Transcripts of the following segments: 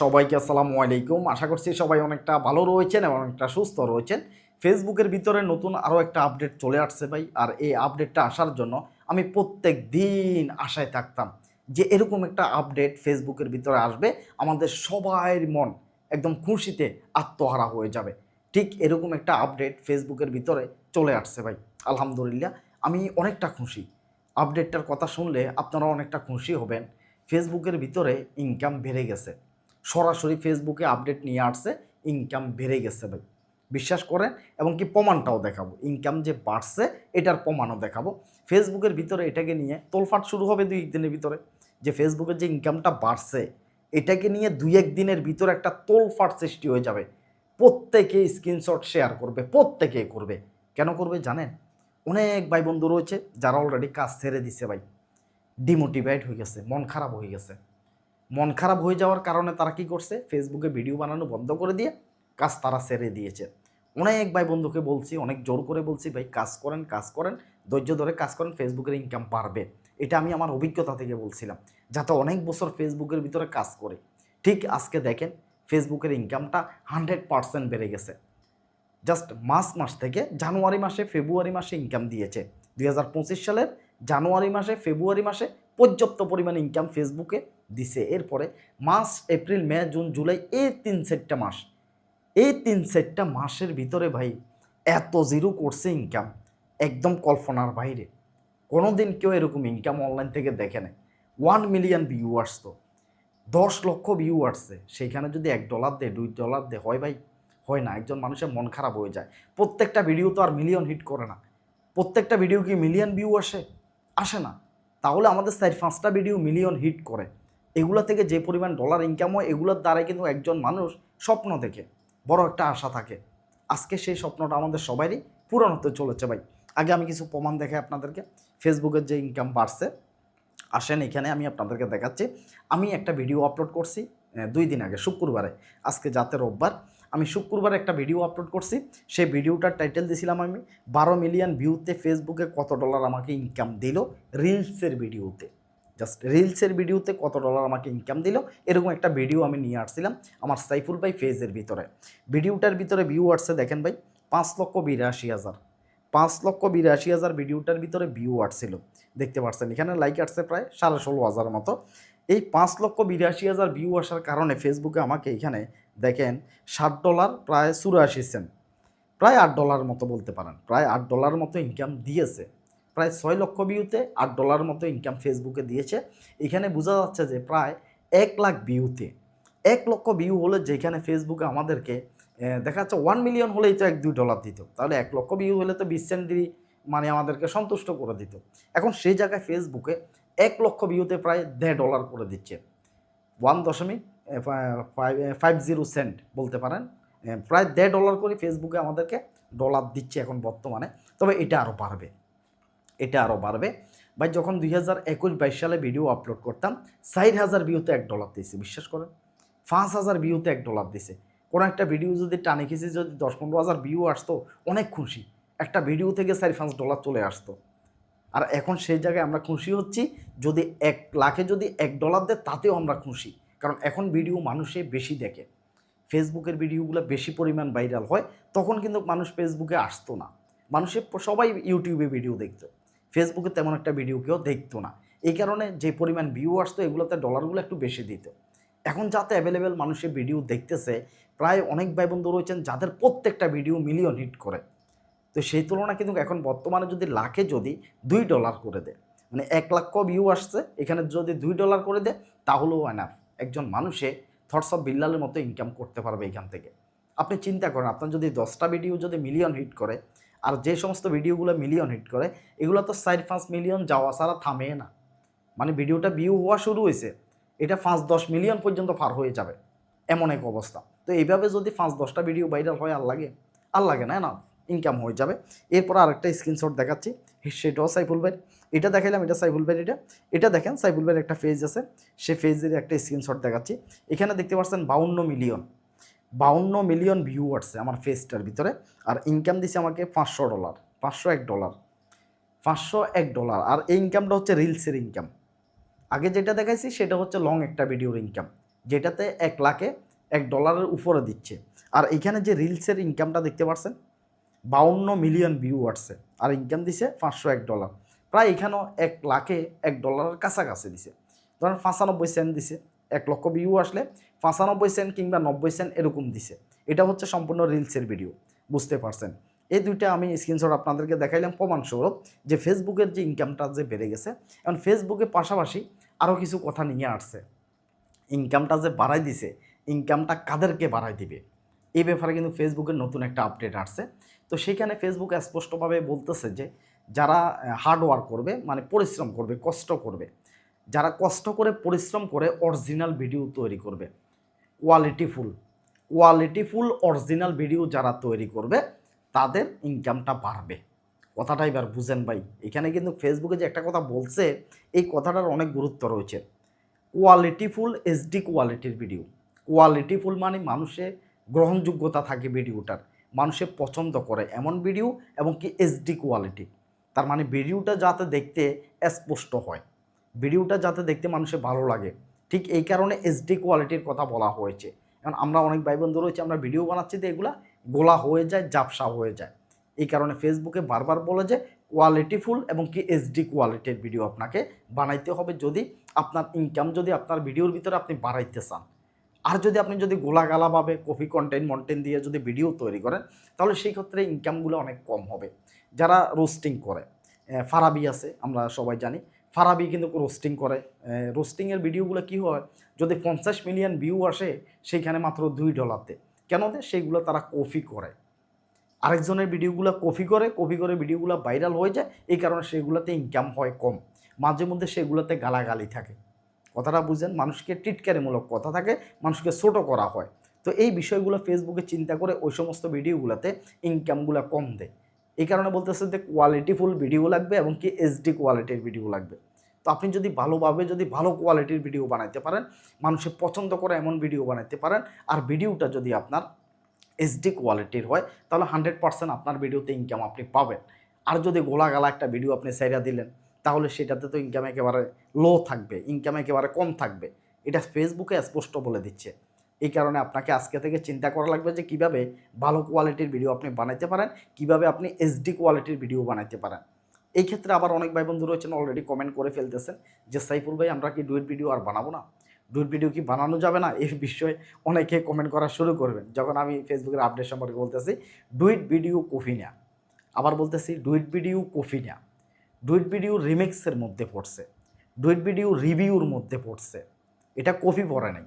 সবাইকে আসসালামু আলাইকুম। আশা করছি সবাই অনেকটা ভালো রয়েছেন এবং অনেকটা সুস্থ রয়েছেন। ফেসবুকের ভিতরে নতুন আরও একটা আপডেট চলে আসছে ভাই, আর এই আপডেটটা আসার জন্য আমি প্রত্যেক দিন আশায় থাকতাম যে এরকম একটা আপডেট ফেসবুকের ভিতরে আসবে, আমাদের সবাইয়ের মন একদম খুশিতে আত্মহারা হয়ে যাবে। ঠিক এরকম একটা আপডেট ফেসবুকের ভিতরে চলে আসছে ভাই, আলহামদুলিল্লাহ আমি অনেকটা খুশি। আপডেটটার কথা শুনলে আপনারা অনেকটা খুশি হবেন। ফেসবুকের ভিতরে ইনকাম বেড়ে গেছে। সরাসরি ফেসবুকে আপডেট নিয়ে আসছে ইনকাম বেড়ে গেছে ভাই। বিশ্বাস করেন? এবং কি প্রমাণটাও দেখাবো। ইনকাম যে বাড়ছে, এটার প্রমাণও দেখাবো। ফেসবুকের ভিতরে এটাকে নিয়ে তোলফাট শুরু হবে দুই দিনের ভিতরে। যে ফেসবুকের যে ইনকামটা বাড়ছে, এটাকে নিয়ে দুই এক দিনের ভিতরে একটা তোলফাট সৃষ্টি হয়ে যাবে। প্রত্যেকে স্ক্রিনশট শেয়ার করবে, প্রত্যেকে করবে। কেন করবে জানেন? অনেক ভাই বন্ধু রয়েছে, যারা অলরেডি কাজ ছেড়ে দিছে ভাই। ডিমোটিভেট হয়ে গেছে, মন খারাপ হয়ে গেছে। মন খারাপ হয়ে যাওয়ার কারণে তারা কি করছে? ফেসবুকে ভিডিও বানানো বন্ধ করে দিয়ে কাজ তারা সেরে দিয়েছে। অনেক ভাই বন্ধুকে বলছি, অনেক জোর করে বলছি, ভাই, কাজ করেন কাজ করেন, ধৈর্য ধরে কাজ করেন ফেসবুকের ইনকাম বাড়বে। এটা আমি আমার অভিজ্ঞতা থেকে বলছিলাম, যাতে অনেক বছর ফেসবুকের ভিতরে কাজ করে। ঠিক আজকে দেখেন ফেসবুকের ইনকামটা হান্ড্রেড পারসেন্ট বেড়ে গেছে। জাস্ট মার্চ মাস থেকে জানুয়ারি মাসে ফেব্রুয়ারি মাসে ইনকাম দিয়েছে। দুই হাজার পঁচিশ সালের জানুয়ারি মাসে ফেব্রুয়ারি মাসে পর্যাপ্ত পরিমাণ ইনকাম ফেসবুকে দিছে। এরপরে March April, May, June, July, এই তিন সেটটা মাস, এই তিন সেটটা মাসের ভিতরে ভাই এত জিরো করছে ইনকাম একদম কল্পনার বাইরে। কোনো দিন কেউ এরকম ইনকাম অনলাইন থেকে দেখে নেয় ওয়ান মিলিয়ন ভিউ আসতো। দশ লক্ষ ভিউ আসছে। সেইখানে যদি এক ডলার দেয় দুই ডলার দে, হয় ভাই, হয় না। একজন মানুষের মন খারাপ হয়ে যায়। প্রত্যেকটা ভিডিও তো আর মিলিয়ন হিট করে না। প্রত্যেকটা ভিডিও কি মিলিয়ন ভিউ আসে? আসে না। তাহলে আমাদের চার পাঁচটা ভিডিও মিলিয়ন হিট করে। এগুলো থেকে যে পরিমাণ ডলার ইনকাম হয়, এগুলোর দ্বারাই কিন্তু একজন মানুষ স্বপ্ন দেখে, বড় একটা আশা থাকে। আজকে সেই স্বপ্নটা আমাদের সবারই পূরণ হতে চলেছে ভাই। আগে আমি কিছু প্রমাণ দেখাই আপনাদেরকে। ফেসবুকের যে ইনকাম বাড়ছে, আসেন এখানে আমি আপনাদেরকে দেখাচ্ছি। আমি একটা ভিডিও আপলোড করছি দুই দিন আগে, শুক্রবারে। আজকে যাতে রোববার, আমি শুক্রবারে একটা ভিডিও আপলোড করছি। সেই ভিডিওটার টাইটেল দিয়েছিলাম আমি, বারো মিলিয়ন ভিউতে ফেসবুকে কত ডলার আমাকে ইনকাম দিল রিলসের ভিডিওতে জাস্ট রিলসের ভিডিওতে কত ডলার আমাকে ইনকাম দিল, এরকম একটা ভিডিও আমি নিয়ে আসছিলাম আমার সাইফুল ভাই ফেজের ভিতরে। ভিডিওটার ভিতরে ভিউ আসছে, দেখেন ভাই, পাঁচ লক্ষ বিরাশি হাজার। পাঁচ লক্ষ বিরাশি হাজার ভিডিওটার ভিতরে ভিউ আসছিল। দেখতে পাচ্ছেন এখানে লাইক আসছে প্রায় সাড়ে ষোলো হাজার মতো। এই পাঁচ লক্ষ বিরাশি হাজার ভিউ আসার কারণে ফেসবুকে আমাকে এখানে, দেখেন ষাট ডলার প্রায় চুরাশি সেন্ট প্রায় আট ডলার মতো বলতে পারেন, প্রায় আট ডলার মতো ইনকাম দিয়েছে। প্রায় ছয় লক্ষ ভিউতে আট ডলার মতো ইনকাম ফেসবুকে দিয়েছে। এখানে বোঝা যাচ্ছে যে প্রায় এক লাখ ভিউতে এক লক্ষ ভিউ হলে যেখানে ফেসবুকে আমাদেরকে দেখা যাচ্ছে ওয়ান মিলিয়ন হলেই তো এক, দুই ডলার দিত। তাহলে এক লক্ষ ভিউ হলে তো বিশ সেন্ট দিয়ে মানে আমাদেরকে সন্তুষ্ট করে দিত। এখন সেই জায়গায় ফেসবুকে এক লক্ষ ভিউতে প্রায় দেড় ডলার করে দিচ্ছে। ওয়ান দশমিক ফাইভ জিরো সেন্ট বলতে পারেন। প্রায় দেড় ডলার করে ফেসবুকে আমাদেরকে ডলার দিচ্ছে এখন বর্তমানে। তবে এটা আরও বাড়বে। এটা আরও বাড়বে। ভাই, যখন দুই হাজার একুশ বাইশ সালে ভিডিও আপলোড করতাম, ষাট হাজার ভিউতে এক ডলার দিয়েছে, বিশ্বাস করেন? পাঁচ হাজার ভিউতে এক ডলার দিছে কোনো একটা ভিডিও যদি টানে খেয়েছে, যদি দশ পনেরো হাজার ভিউ আসতো, অনেক খুশি। একটা ভিডিও থেকে চার পাঁচ ডলার চলে আসতো। আর এখন সেই জায়গায় আমরা খুশি হচ্ছি, যদি এক লাখে যদি এক ডলার দেয়, তাতেও আমরা খুশি। কারণ এখন ভিডিও মানুষে বেশি দেখে। ফেসবুকের ভিডিওগুলো বেশি পরিমাণ ভাইরাল হয়, তখন কিন্তু মানুষ ফেসবুকে আসতো না। মানুষে সবাই ইউটিউবে ভিডিও দেখতো। ফেসবুকে তেমন একটা ভিডিও কেউ দেখতো না। এই কারণে যে পরিমাণ ভিউ আসতো, এগুলোতে ডলারগুলো একটু বেশি দিত। এখন যাতে অ্যাভেলেবেল মানুষের ভিডিও দেখতেছে, প্রায় অনেক ভাই বন্ধু রয়েছেন যাদের প্রত্যেকটা ভিডিও মিলিয়ন হিট করে। তো সেই তুলনায় কিন্তু এখন বর্তমানে যদি লাখে যদি দুই ডলার করে দেয় মানে এক লক্ষ ভিউ আসছে, এখানে যদি দুই ডলার করে দেয়, তাহলেও এনাফ একজন মানুষে থটস অফ বিল্লালের মতো ইনকাম করতে পারবে এখান থেকে। আপনি চিন্তা করেন, আপনার যদি দশটা ভিডিও যদি মিলিয়ন হিট করে আর যে সমস্ত ভিডিওগুলো মিলিয়ন হিট করে, এগুলো তো চার পাঁচ মিলিয়ন যাওয়া ছাড়া থামে না। মানে ভিডিওটা ভিউ হওয়া শুরু হয়েছে, এটা পাঁচ দশ মিলিয়ন পর্যন্ত পার হয়ে যাবে, এমন এক অবস্থা। তো এইভাবে যদি পাঁচ দশটা ভিডিও ভাইরাল হয়, আর লাগে আর লাগে না না ইনকাম হয়ে যাবে। এরপর আরেকটা স্ক্রিনশট দেখাচ্ছি, সেটাও সাইফুল ভাই এটা দেখাইলাম, এটা সাইফুল ভাই এটা। এটা দেখেন, সাইফুল ভাইয়ের একটা পেজ আছে, সে পেজের একটা স্ক্রিনশট দেখাচ্ছি। এখানে দেখতে পাচ্ছেন বাউন্ন মিলিয়ন বাউন্ন মিলিয়ন ভিউ আসছে আমার ফেসটার ভিতরে, আর ইনকাম দিছে আমাকে পাঁচশো ডলার পাঁচশো এক ডলার পাঁচশো এক ডলার আর এই ইনকামটা হচ্ছে রিলসের ইনকাম আগে যেটা দেখাইছি সেটা হচ্ছে লং একটা ভিডিওর ইনকাম যেটাতে এক লাখে এক ডলারের উপরে দিচ্ছে। আর এখানে যে রিলসের ইনকামটা দেখতে পাচ্ছেন বাউন্ন মিলিয়ন ভিউ আসছে আর ইনকাম দিছে পাঁচশো এক ডলার প্রায় এখানেও এক লাখে এক ডলারের কাছাকাছি দিছে। ধরেন পাঁচানব্বই সেন্ট দিছে, এক লক্ষ ভিউ আসলে পাঁচানব্বই সেন্ট কিংবা নব্বই সেন্ট এরকম দিছে। এটা হচ্ছে সম্পূর্ণ রিলসের ভিডিও, বুঝতে পারছেন? এই দুইটা আমি স্ক্রিনশট আপনাদেরকে দেখাইলাম প্রমাণস্বরূপ যে ফেসবুকের যে ইনকামটা যে বেড়ে গেছে, এখন ফেসবুকে পাশাপাশি আরও কিছু কথা নিয়ে আসছে। ইনকামটা যে বাড়াই দিছে ইনকামটা কাদেরকে বাড়াই দিবে? এই ব্যাপারে কিন্তু ফেসবুকের নতুন একটা আপডেট আসছে। তো সেখানে ফেসবুক স্পষ্টভাবে বলতেছে যে, যারা হার্ড ওয়ার্ক করবে মানে পরিশ্রম করবে, কষ্ট করবে, যারা কষ্ট করে পরিশ্রম করে অরিজিনাল ভিডিও তৈরি করবে কোয়ালিটিফুল কোয়ালিটিফুল অরিজিনাল ভিডিও যারা তৈরি করবে, তাদের ইনকামটা বাড়বে। কথাটা এবার বুঝেন ভাই, এখানে কিন্তু ফেসবুকে যে একটা কথা বলছে, এই কথাটার অনেক গুরুত্ব রয়েছে। কোয়ালিটিফুল এইচডি কোয়ালিটির ভিডিও কোয়ালিটিফুল মানে মানুষের গ্রহণযোগ্যতা থাকে ভিডিওটার মানুষে পছন্দ করে এমন ভিডিও এবং কি এইচডি কোয়ালিটি তার মানে ভিডিওটা যাতে দেখতে স্পষ্ট হয় ভিডিওটা যাতে দেখতে মানুষের ভালো লাগে। ঠিক এই কারণে এইচডি কোয়ালিটির কথা বলা হয়েছে। কারণ আমরা অনেক ভাই বন্ধু রয়েছে, আমরা ভিডিও বানাচ্ছি তো এগুলা গোলা হয়ে যায় জাপসা হয়ে যায়। এই কারণে ফেসবুকে বারবার বলে যে কোয়ালিটিফুল এবং কি এইচডি কোয়ালিটির ভিডিও আপনাকে বানাইতে হবে যদি আপনার ইনকাম যদি আপনার ভিডিওর ভিতরে আপনি বাড়াইতে চান। আর যদি আপনি যদি গোলাগালাভাবে কপি কন্টেন্ট মন্টেন্ট দিয়ে যদি ভিডিও তৈরি করেন, তাহলে সেই ক্ষেত্রে ইনকামগুলো অনেক কম হবে। যারা রোস্টিং করে ফারাবি আছে, আমরা সবাই জানি ফারাবি কিন্তু রোস্টিং করে। রোস্টিংয়ের ভিডিওগুলো কি হয়, যদি পঞ্চাশ মিলিয়ন ভিউ আসে, সেইখানে মাত্র দুই ডলারতে। কেন দেয় সেইগুলো তারা কপি করে। আরেকজনের ভিডিওগুলো কপি করে কপি করে ভিডিওগুলো ভাইরাল হয়ে যায়, এই কারণে সেগুলোতে ইনকাম হয় কম। মাঝে মধ্যে সেগুলোতে গালাগালি থাকে। কথাটা বুঝেন? মানুষকে টিটকারিমূলক কথা থাকে, মানুষকে ছোটো করা হয়। তো এই বিষয়গুলো ফেসবুকে চিন্তা করে ওই সমস্ত ভিডিওগুলোতে ইনকামগুলো কম দেয়। এই কারণে বলতেছে যে কোয়ালিটিফুল ভিডিও লাগবে এবং কি এইচডি কোয়ালিটির ভিডিও লাগবে। তো আপনি যদি ভালোভাবে, যদি ভালো কোয়ালিটির ভিডিও বানাইতে পারেন মানুষের পছন্দ করে এমন ভিডিও বানাইতে পারেন, আর ভিডিওটা যদি আপনার এইচডি কোয়ালিটির হয়, তাহলে হান্ড্রেড পার্সেন্ট আপনার ভিডিওতে ইনকাম আপনি পাবেন। আর যদি গোলাগালা একটা ভিডিও আপনি সাইডা দিলেন, তাহলে সেটাতে তো ইনকাম একেবারে লো থাকবে ইনকাম একেবারে কম থাকবে। এটা ফেসবুকে স্পষ্ট বলে দিচ্ছে। এই কারণে আপনাকে আজকে থেকে চিন্তা করা লাগবে যে কীভাবে ভালো কোয়ালিটির ভিডিও আপনি বানাইতে পারেন, কীভাবে আপনি এইচডি কোয়ালিটির ভিডিও বানাইতে পারেন। এই ক্ষেত্রে আবার অনেক ভাই বন্ধু রয়েছেন অলরেডি কমেন্ট করে ফেলতেছেন যে, সাইফুল ভাই, আমরা কি ডুয়েট ভিডিও আর বানাবো না? ডুয়েট ভিডিও কি বানানো যাবে না? এই বিষয়ে অনেকে কমেন্ট করা শুরু করবেন। যখন আমি ফেসবুকের আপডেট সম্পর্কে বলতেছি ডুইট ভিডিও কফি না আবার বলতেছি ডুইট ভিডিও কফি না ডুইট ভিডিও রিমিক্সের মধ্যে পড়ছে। ডুইট ভিডিও রিভিউর মধ্যে পড়ছে। এটা কফি পড়ে নাই।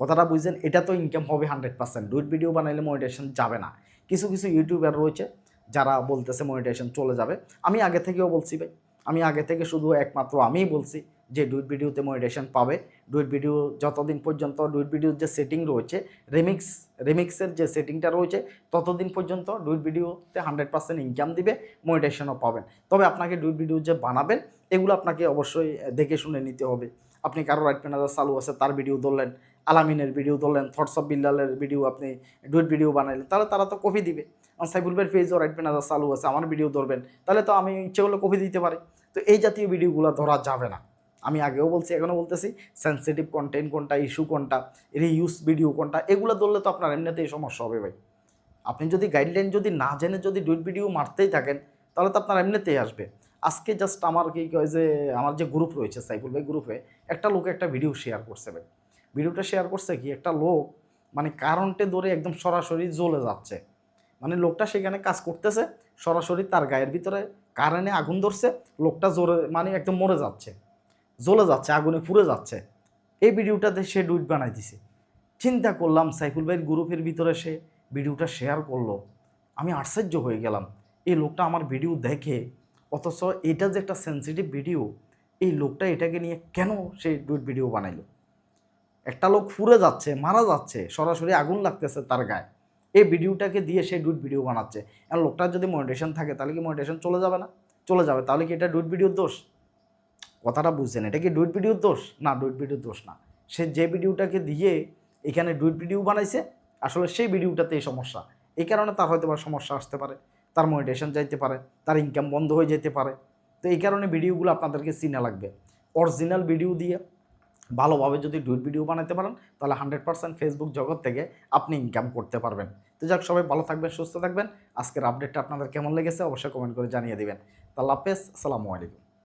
কথাটা বুঝছেন, এটা তো ইনকাম হবে হান্ড্রেড পার্সেন্ট ডুইট ভিডিও বানাইলে মনিটেশন যাবে না। কিছু কিছু ইউটিউবার রয়েছে যারা বলতেছে মনিটেশন চলে যাবে। আমি আগে থেকেও বলছি ভাই, আমি আগে থেকে শুধু একমাত্র আমিই বলছি যে ডুইট ভিডিওতে মনিটেশন পাবে। ডুইট ভিডিও যতদিন পর্যন্ত ডুইট ভিডিওর যে সেটিং রয়েছে রিমিক্স রিমিক্সের যে সেটিংটা রয়েছে, ততদিন পর্যন্ত ডুইট ভিডিওতে হান্ড্রেড পার্সেন্ট ইনকাম দিবে মনিটেশনও পাবেন। তবে আপনাকে ডুইট ভিডিও যে বানাবেন, এগুলো আপনাকে অবশ্যই দেখে শুনে নিতে হবে। আপনি কারও রাইট ম্যানেজার চালু আছে, তার ভিডিও ধরলেন আলামিনের ভিডিও ধরলেন থটস অফ বিল্লালের ভিডিও আপনি ডুইট ভিডিও বানাইলেন, তাহলে তারা তো কপি দিবে। আর সাইফুল ভাইয়ের পেজও রাইট ম্যানেজার চালু আছে, আমার ভিডিও ধরবেন। তাহলে তো আমি ইচ্ছে করলে কপি দিতে পারি। তো এই জাতীয় ভিডিওগুলো ধরা যাবে না। আমি আগেও বলছি এখনও বলতেছি সেন্সিটিভ কন্টেন্ট কোনটা ইস্যু কোনটা রিইউজ ভিডিও কোনটা, এগুলো ধরলে তো আপনার এমনিতেই সমস্যা হবে ভাই। আপনি যদি গাইডলাইন যদি না জেনে যদি ডুইট ভিডিও মারতেই থাকেন, তাহলে তো আপনার এমনিতেই আসবে। আজকে জাস্ট আমার কি কয় যে, আমার যে গ্রুপ রয়েছে, সাইফুল ভাই গ্রুপে একটা লোক একটা ভিডিও শেয়ার করছে ভাই। ভিডিওটা শেয়ার করছে কি? একটা লোক মানে কারেন্টে ধরে একদম সরাসরি জ্বলে যাচ্ছে। মানে লোকটা সেখানে কাজ করতেছে, সরাসরি তার গায়ের ভিতরে কারেন্টে আগুন ধরছে, লোকটা জোরে মানে একদম মরে যাচ্ছে। জ্বলে যাচ্ছে, আগুনে পুড়ে যাচ্ছে। এই ভিডিওটাতে সে ডুইট বানাই দিছে। চিন্তা করলাম, সাইফুল ভাইয়ের গ্রুপের ভিতরে সে ভিডিওটা শেয়ার করল। আমি আশ্চর্য হয়ে গেলাম। এই লোকটা আমার ভিডিও দেখে, অথচ এটা যে একটা সেন্সিটিভ ভিডিও এই লোকটা এটাকে নিয়ে কেন সে ডুইট ভিডিও বানাইলো? একটা লোক ফুরে যাচ্ছে, মারা যাচ্ছে, সরাসরি আগুন লাগতেছে তার গায়ে। এই ভিডিওটাকে দিয়ে সে ডুইট ভিডিও বানাচ্ছে। আর লোকটার যদি মনিটেশন থাকে, তাহলে কি মনিটেশন চলে যাবে না? চলে যাবে, তাহলে কি এটা ডুট ভিডিওর দোষ? কথাটা বুঝছেন, এটা কি ডুইট ভিডিওর দোষ? না ডুইট ভিডিওর দোষ না। সে যে ভিডিওটাকে দিয়ে এখানে ডুইট ভিডিও বানাইছে, আসলে সেই ভিডিওটাতে এই সমস্যা। এই কারণে তার হয়তো বা সমস্যা আসতে পারে, তার মনিটেশন যাইতে পারে, তার ইনকাম বন্ধ হয়ে যেতে পারে। তো এই কারণে ভিডিওগুলো আপনাদেরকে চিনা লাগবে। অরিজিনাল ভিডিও দিয়ে ভালোভাবে যদি ডুইট ভিডিও বানাতে পারেন, তাহলে হান্ড্রেড পার্সেন্ট ফেসবুক জগৎ থেকে আপনি ইনকাম করতে পারবেন। তো যাক, সবাই ভালো থাকবেন, সুস্থ থাকবেন। আজকের আপডেটটা আপনাদের কেমন লেগেছে অবশ্যই কমেন্ট করে জানিয়ে দেবেন। তাহলে হাফেজ, আসসালামু আলাইকুম।